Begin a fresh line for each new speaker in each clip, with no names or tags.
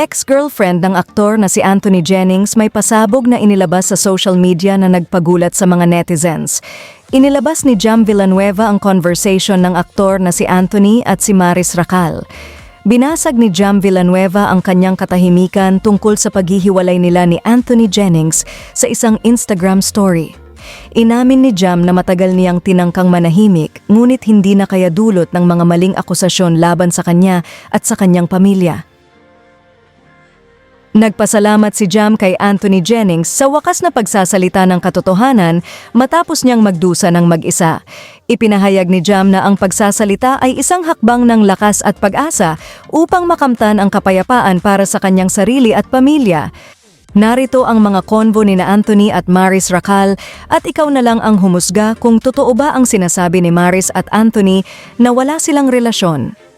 Ex-girlfriend ng aktor na si Anthony Jennings may pasabog na inilabas sa social media na nagpagulat sa mga netizens. Inilabas ni Jam Villanueva ang conversation ng aktor na si Anthony at si Maris Racal. Binasag ni Jam Villanueva ang kanyang katahimikan tungkol sa paghihiwalay nila ni Anthony Jennings sa isang Instagram story. Inamin ni Jam na matagal niyang tinangkang manahimik ngunit hindi na kaya dulot ng mga maling akusasyon laban sa kanya at sa kanyang pamilya. Nagpasalamat si Jam kay Anthony Jennings sa wakas na pagsasalita ng katotohanan matapos niyang magdusa ng mag-isa. Ipinahayag ni Jam na ang pagsasalita ay isang hakbang ng lakas at pag-asa upang makamtan ang kapayapaan para sa kanyang sarili at pamilya. Narito ang mga konvo ni na Anthony at Maris Racal at ikaw na lang ang humusga kung totoo ba ang sinasabi ni Maris at Anthony na wala silang relasyon.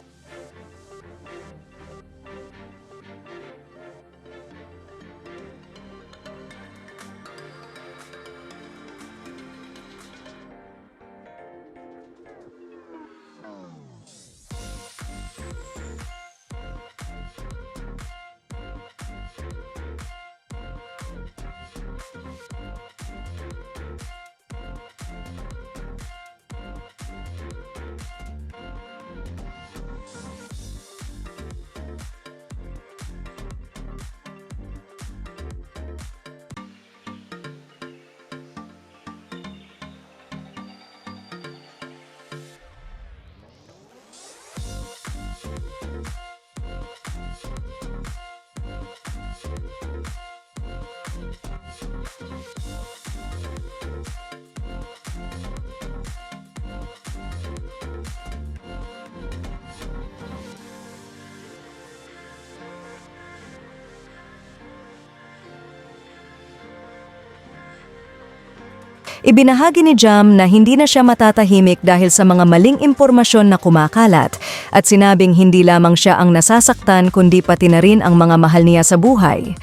Ibinahagi ni Jam na hindi na siya matatahimik dahil sa mga maling impormasyon na kumakalat at sinabing hindi lamang siya ang nasasaktan kundi pati na rin ang mga mahal niya sa buhay.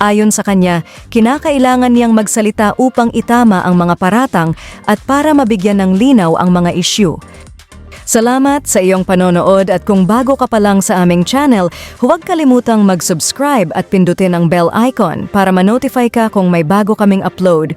Ayon sa kanya, kinakailangan niyang magsalita upang itama ang mga paratang at para mabigyan ng linaw ang mga isyu. Salamat sa iyong panonood at kung bago ka pa lang sa aming channel, huwag kalimutang mag-subscribe at pindutin ang bell icon para ma-notify ka kung may bago kaming upload.